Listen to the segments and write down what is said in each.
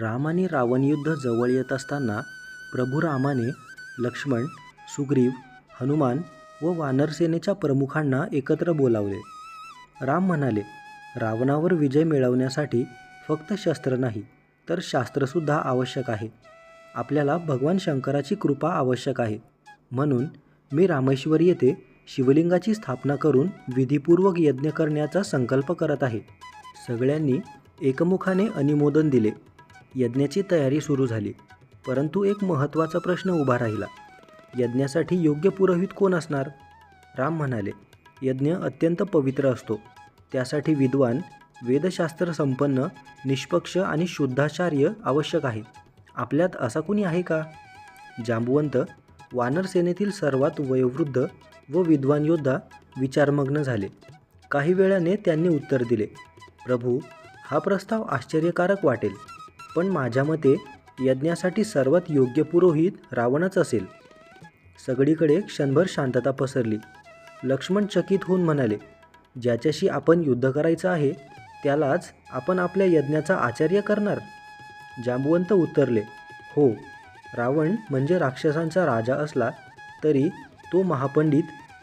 राम आणि रावण युद्ध जवळ येत असताना प्रभू रामाने लक्ष्मण सुग्रीव हनुमान व वानरसेनेच्या प्रमुखांना एकत्र बोलावले. राम म्हणाले रावणावर विजय मिळवण्यासाठी फक्त शस्त्र नाही तर शास्त्रसुद्धा आवश्यक आहे. आपल्याला भगवान शंकराची कृपा आवश्यक आहे. म्हणून मी रामेश्वर येथे शिवलिंगाची स्थापना करून विधीपूर्वक यज्ञ करण्याचा संकल्प करत आहे. सगळ्यांनी एकमुखाने अनुमोदन दिले. यज्ञाची तयारी सुरू झाली परंतु एक महत्त्वाचा प्रश्न उभा राहिला. यज्ञासाठी योग्य पुरोहित कोण असणार? राम म्हणाले यज्ञ अत्यंत पवित्र असतो. त्यासाठी विद्वान वेदशास्त्र संपन्न निष्पक्ष आणि शुद्धाचार्य आवश्यक आहे. आपल्यात असा कुणी आहे का? जांबुवंत वानर सेनेतील सर्वात वयोवृद्ध व विद्वान योद्धा विचारमग्न झाले. काही वेळाने त्यांनी उत्तर दिले प्रभू हा प्रस्ताव आश्चर्यकारक वाटेल. पण माझ्या मते यज्ञासाठी सर्वात योग्य पुरोहित रावणच असेल. सगळीकडे क्षणभर शांतता पसरली. लक्ष्मण चकित होऊन म्हणाले ज्याच्याशी आपण युद्ध करायचं आहे त्यालाच आपण आपल्या यज्ञाचा आचार्य करणार. जांबुवंत उतरले हो रावण म्हणजे राक्षसांचा राजा असला तरी तो महापंडित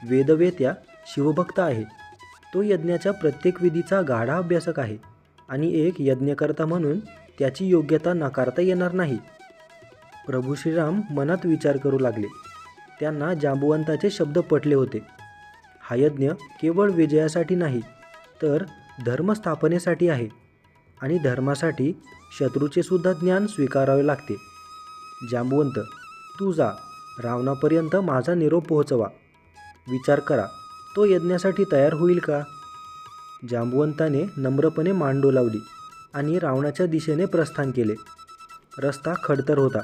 वेदवेत्या शिवभक्त आहे. तो यज्ञाच्या प्रत्येक विधीचा गाढा अभ्यासक आहे आणि एक यज्ञकर्ता म्हणून त्याची योग्यता नाकारता येणार नाही. प्रभू श्रीराम मनात विचार करू लागले. त्यांना जांबुवंताचे शब्द पटले होते. हा यज्ञ केवळ विजयासाठी नाही तर धर्मस्थापनेसाठी आहे आणि धर्मासाठी शत्रूचे सुद्धा ज्ञान स्वीकारावे लागते. जांबुवंत तू जा रावणापर्यंत माझा निरोप पोहोचवा. विचार करा तो यज्ञासाठी तयार होईल का? जांबुवंताने नम्रपणे मान डोलावली आणि रावणाच्या दिशेने प्रस्थान केले. रस्ता खडतर होता.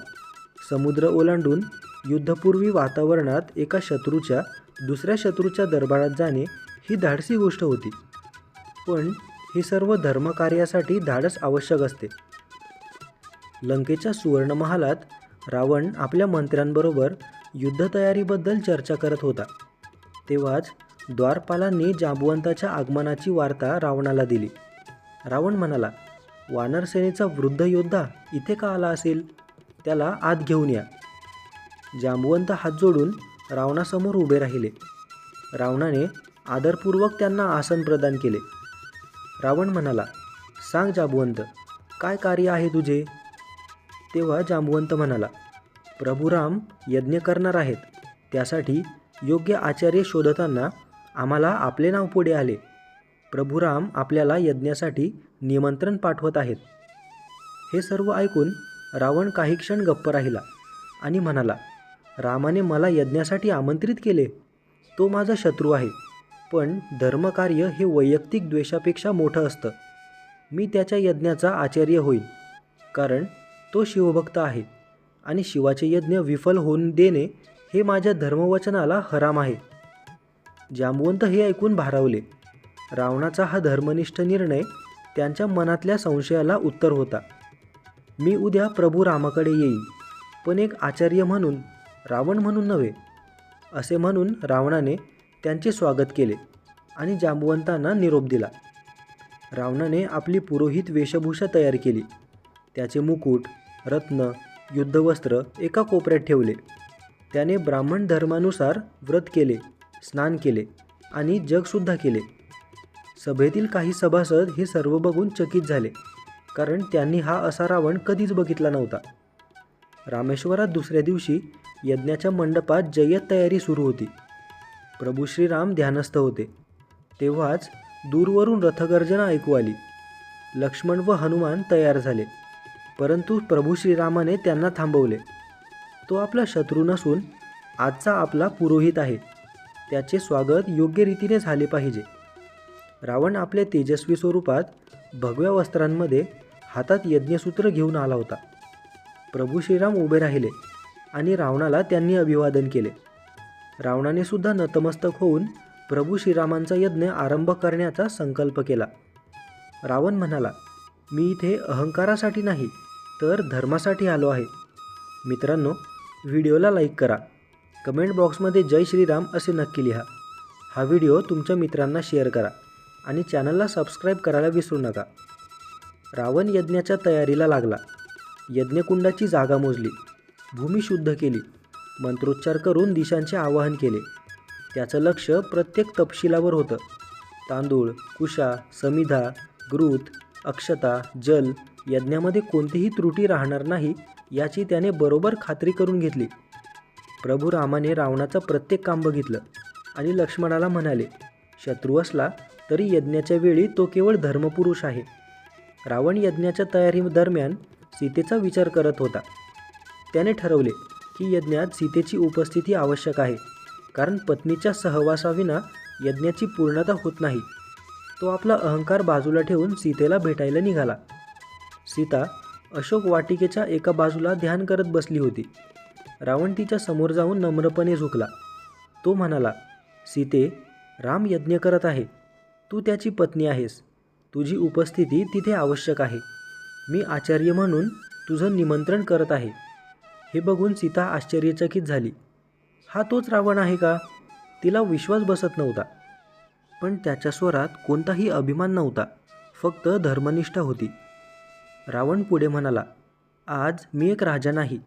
समुद्र ओलांडून युद्धपूर्वी वातावरणात एका शत्रूच्या दुसऱ्या शत्रूच्या दरबारात जाणे ही धाडसी गोष्ट होती. पण हे सर्व धर्मकार्यासाठी धाडस आवश्यक असते. लंकेच्या सुवर्णमहालात रावण आपल्या मंत्र्यांबरोबर युद्धतयारीबद्दल चर्चा करत होता. तेव्हाच द्वारपालांनी जांबुवंताच्या आगमनाची वार्ता रावणाला दिली. रावण म्हणाला वानरसेनेचा वृद्ध योद्धा इथे का आला असेल त्याला आत घेऊन या. जांबुवंत हात जोडून रावणासमोर उभे राहिले. रावणाने आदरपूर्वक त्यांना आसन प्रदान केले. रावण म्हणाला सांग जांबुवंत काय कार्य आहे तुझे? तेव्हा जांबुवंत म्हणाला प्रभुराम यज्ञ करणार आहेत. त्यासाठी योग्य आचार्य शोधताना आम्हाला आपले नाव पुढे आले. प्रभुराम आपल्याला यज्ञासाठी निमंत्रण पाठवत आहेत. हे सर्व ऐकून रावण काही क्षण गप्प राहिला आणि म्हणाला रामाने मला यज्ञासाठी आमंत्रित केले. तो माझा शत्रू आहे. पण धर्मकार्य हे वैयक्तिक द्वेषापेक्षा मोठं असतं. मी त्याच्या यज्ञाचा आचार्य होईन. कारण तो शिवभक्त आहे आणि शिवाचे यज्ञ विफल होऊन देणे हे माझ्या धर्मवचनाला हराम आहे. जांबवंत हे ऐकून भारावले. रावणाचा हा धर्मनिष्ठ निर्णय त्यांच्या मनातल्या संशयाला उत्तर होता. मी उद्या प्रभू रामाकडे येईन पण एक आचार्य म्हणून रावण म्हणून नव्हे असे म्हणून रावणाने त्यांचे स्वागत केले आणि जांबवंतांना निरोप दिला. रावणाने आपली पुरोहित वेशभूषा तयार केली. त्याचे मुकुट रत्न युद्धवस्त्र एका कोपऱ्यात ठेवले. त्याने ब्राह्मण धर्मानुसार व्रत केले स्नान केले आणि जगसुद्धा केले. सभेतील काही सभासद हे सर्व बघून चकित झाले कारण त्यांनी हा असा रावण कधीच बघितला नव्हता. रामेश्वरात दुसऱ्या दिवशी यज्ञाच्या मंडपात जय्यत तयारी सुरू होती. प्रभू श्रीराम ध्यानस्थ होते. तेव्हाच दूरवरून रथगर्जना ऐकू आली. लक्ष्मण व हनुमान तयार झाले परंतु प्रभू श्रीरामाने त्यांना थांबवले. तो आपला शत्रू नसून आजचा आपला पुरोहित आहे. त्याचे स्वागत योग्य रीतीने झाले पाहिजे. रावण आपल्या तेजस्वी स्वरूपात भगव्या वस्त्रांमध्ये हातात यज्ञसूत्र घेऊन आला होता. प्रभू श्रीराम उभे राहिले आणि रावणाला त्यांनी अभिवादन केले. रावणाने सुद्धा नतमस्तक होऊन प्रभू श्रीरामांचा यज्ञ आरंभ करण्याचा संकल्प केला. रावण म्हणाला मी इथे अहंकारासाठी नाही तर धर्मासाठी आलो आहे. मित्रांनो व्हिडिओला लाईक करा. कमेंट बॉक्समध्ये जय श्रीराम असे नक्की लिहा. हा व्हिडिओ तुमच्या मित्रांना शेअर करा. आणि चॅनलला सबस्क्राईब करायला विसरू नका. रावण यज्ञाच्या तयारीला लागला. यज्ञकुंडाची जागा मोजली. भूमी शुद्ध केली. मंत्रोच्चार करून दिशांचे आवाहन केले. त्याचं लक्ष प्रत्येक तपशिलावर होतं. तांदूळ कुशा समिधा ग्रुत अक्षता जल यज्ञामध्ये कोणतीही त्रुटी राहणार नाही याची त्याने बरोबर खात्री करून घेतली. प्रभू रामाने रावणाचं प्रत्येक काम बघितलं आणि लक्ष्मणाला म्हणाले शत्रू असला तरी यज्ञाच्या वेळी तो केवळ धर्मपुरुष आहे. रावण यज्ञाच्या तयारी दरम्यान सीतेचा विचार करत होता. त्याने ठरवले की यज्ञात सीतेची उपस्थिती आवश्यक आहे कारण पत्नीच्या सहवासाविना यज्ञाची पूर्णता होत नाही. तो आपला अहंकार बाजूला ठेवून सीतेला भेटायला निघाला. सीता अशोक वाटिकेच्या एका बाजूला ध्यान करत बसली होती. रावण तिच्या समोर जाऊन नम्रपणे झुकला. तो म्हणाला सीते राम यज्ञ करत आहे. तू त्याची पत्नी आहेस. तुझी उपस्थिती तिथे आवश्यक आहे. मी आचार्य म्हणून तुझं निमंत्रण करत आहे. हे बघून सीता आश्चर्यचकित झाली. हा तोच रावण आहे का? तिला विश्वास बसत नव्हता. पण त्याच्या स्वरात कोणताही अभिमान नव्हता. फक्त धर्मनिष्ठा होती. रावण पुढे म्हणाला आज मी एक राजा नाही.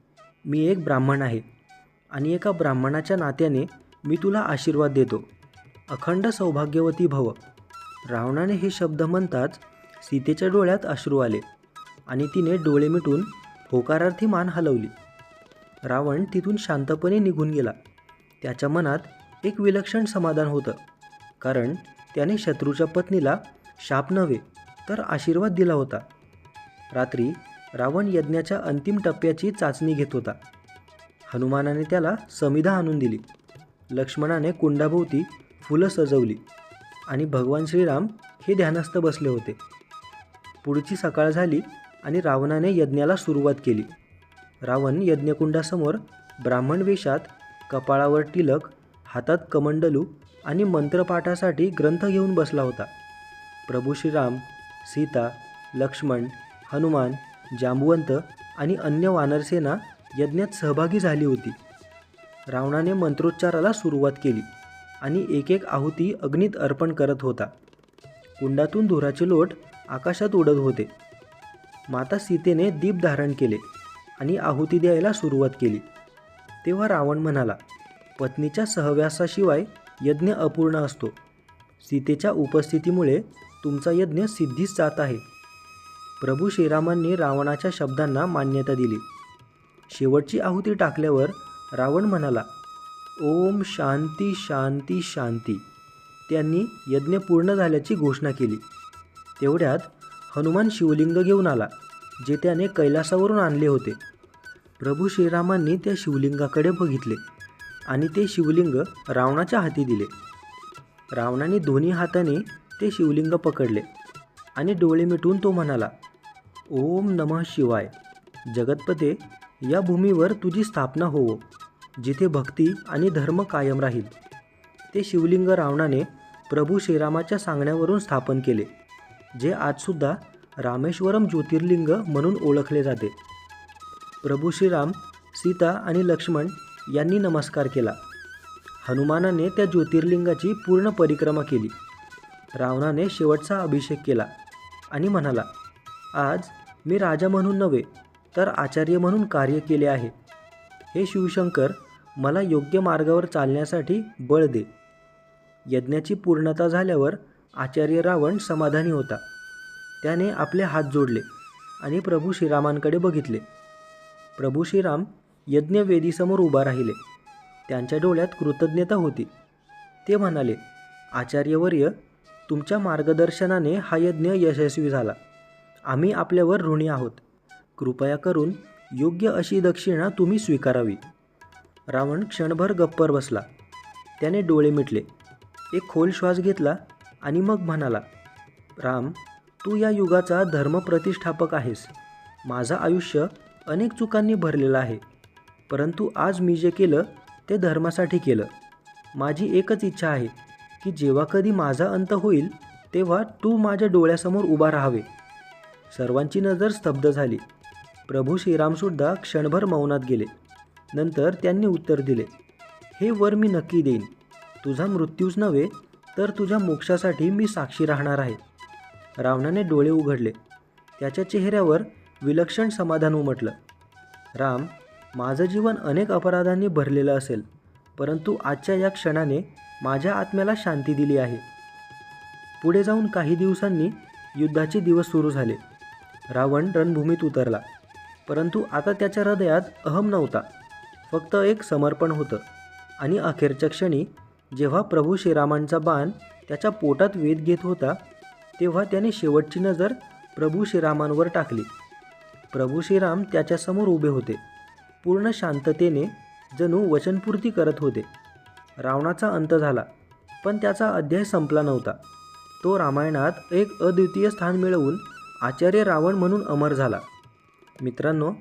मी एक ब्राह्मण आहे. आणि एका ब्राह्मणाच्या नात्याने मी तुला आशीर्वाद देतो. अखंड सौभाग्यवती भव. रावणाने हे शब्द म्हणताच सीतेच्या डोळ्यात अश्रू आले आणि तिने डोळे मिटून होकारार्थी मान हलवली. रावण तिथून शांतपणे निघून गेला. त्याच्या मनात एक विलक्षण समाधान होतं. कारण त्याने शत्रूच्या पत्नीला शाप नव्हे तर आशीर्वाद दिला होता. रात्री रावण यज्ञाच्या अंतिम टप्प्याची चाचणी घेत होता. हनुमानाने त्याला समिधा आणून दिली. लक्ष्मणाने कुंडाभोवती फुलं सजवली. आणि भगवान श्रीराम हे ध्यानस्थ बसले होते. पुढची सकाळ झाली आणि रावणाने यज्ञाला सुरुवात केली. रावण यज्ञकुंडासमोर ब्राह्मण वेशात कपाळावर टिलक हातात कमंडलू आणि मंत्रपाठासाठी ग्रंथ घेऊन बसला होता. प्रभू श्रीराम सीता लक्ष्मण हनुमान जांबुवंत आणि अन्य वानरसेना यज्ञात सहभागी झाली होती. रावणाने मंत्रोच्चाराला सुरुवात केली. आणि एक एक आहुती अग्नीत अर्पण करत होता. कुंडातून धुराचे लोट आकाशात उडत होते. माता सीतेने दीप धारण केले आणि आहुती द्यायला सुरुवात केली. तेव्हा रावण म्हणाला पत्नीच्या सहव्यासाशिवाय यज्ञ अपूर्ण असतो. सीतेच्या उपस्थितीमुळे तुमचा यज्ञ सिद्धीस जात आहे. प्रभू श्रीरामांनी रावणाच्या शब्दांना मान्यता दिली. शेवटची आहुती टाकल्यावर रावण म्हणाला ओम शांती शांती शांती. त्यांनी यज्ञ पूर्ण झाल्याची घोषणा केली. तेवढ्यात हनुमान शिवलिंग घेऊन आला जे त्याने कैलासावरून आणले होते. प्रभू श्रीरामांनी त्या शिवलिंगाकडे बघितले आणि ते शिवलिंग रावणाच्या हाती दिले. रावणाने दोन्ही हाताने ते शिवलिंग पकडले आणि डोळे मिटून तो म्हणाला ओम नमः शिवाय. जगतपते या भूमीवर तुझी स्थापना होवो. जिथे भक्ती आणि धर्म कायम राहील. ते शिवलिंग रावणाने प्रभू श्रीरामाच्या सांगण्यावरून स्थापन केले जे आजसुद्धा रामेश्वरम ज्योतिर्लिंग म्हणून ओळखले जाते. प्रभू श्रीराम सीता आणि लक्ष्मण यांनी नमस्कार केला. हनुमानाने त्या ज्योतिर्लिंगाची पूर्ण परिक्रमा केली. रावणाने शेवटचा अभिषेक केला आणि म्हणाला आज मी राजा म्हणून नव्हे तर आचार्य म्हणून कार्य केले आहे. हे शिवशंकर मला योग्य मार्गावर चालण्यासाठी बळ दे. यज्ञाची पूर्णता झाल्यावर आचार्य रावण समाधानी होता. त्याने आपले हात जोडले आणि प्रभू श्रीरामांकडे बघितले. प्रभू श्रीराम यज्ञवेदीसमोर उभा राहिले. त्यांच्या डोळ्यात कृतज्ञता होती. ते म्हणाले आचार्यवर्य तुमच्या मार्गदर्शनाने हा यज्ञ यशस्वी झाला. आम्ही आपल्यावर ऋणी आहोत. कृपया करून योग्य अशी दक्षिणा तुम्ही स्वीकारावी. रावण क्षणभर गप्पर बसला. त्याने डोळे मिटले. एक खोल श्वास घेतला आणि मग म्हणाला राम तू या युगाचा धर्मप्रतिष्ठापक आहेस. माझं आयुष्य अनेक चुकांनी भरलेलं आहे. परंतु आज मी जे केलं ते धर्मासाठी केलं. माझी एकच इच्छा आहे की जेव्हा कधी माझा अंत होईल तेव्हा तू माझ्या डोळ्यासमोर उभा राहावे. सर्वांची नजर स्तब्ध झाली. प्रभू श्रीरामसुद्धा क्षणभर मौनात गेले. नंतर त्यांनी उत्तर दिले हे वर मी नक्की देईन. तुझा मृत्यूच नव्हे तर तुझ्या मोक्षासाठी मी साक्षी राहणार आहे. रावणाने डोळे उघडले. त्याच्या चेहऱ्यावर विलक्षण समाधान उमटलं. राम माझं जीवन अनेक अपराधांनी भरलेलं असेल परंतु आजच्या या क्षणाने माझ्या आत्म्याला शांती दिली आहे. पुढे जाऊन काही दिवसांनी युद्धाचे दिवस सुरू झाले. रावण रणभूमीत उतरला. परंतु आता त्याच्या हृदयात अहम नव्हता. फक्त एक समर्पण होतं. आणि अखेरच्या क्षणी जेव्हा प्रभू श्रीरामांचा बाण त्याच्या पोटात वेध घेत होता तेव्हा त्याने शेवटची नजर प्रभू श्रीरामांवर टाकली. प्रभू श्रीराम त्याच्यासमोर उभे होते. पूर्ण शांततेने जणू वचनपूर्ती करत होते. रावणाचा अंत झाला पण त्याचा अध्याय संपला नव्हता. तो रामायणात एक अद्वितीय स्थान मिळवून आचार्य रावण म्हणून अमर झाला. मित्रांनो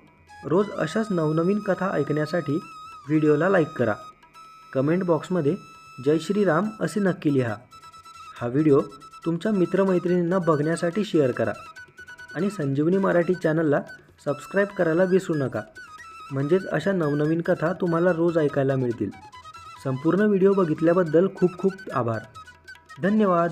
रोज अशाच नवनवीन कथा ऐकण्यासाठी व्हिडिओला लाईक करा. कमेंट बॉक्समध्ये जय श्रीराम असे नक्की लिहा. हा व्हिडिओ तुमच्या मित्रमैत्रिणींना बघण्यासाठी शेअर करा आणि संजीवनी मराठी चॅनलला सबस्क्राईब करायला विसरू नका. म्हणजेच अशा नवनवीन कथा तुम्हाला रोज ऐकायला मिळतील. संपूर्ण व्हिडिओ बघितल्याबद्दल खूप खूप आभार. धन्यवाद.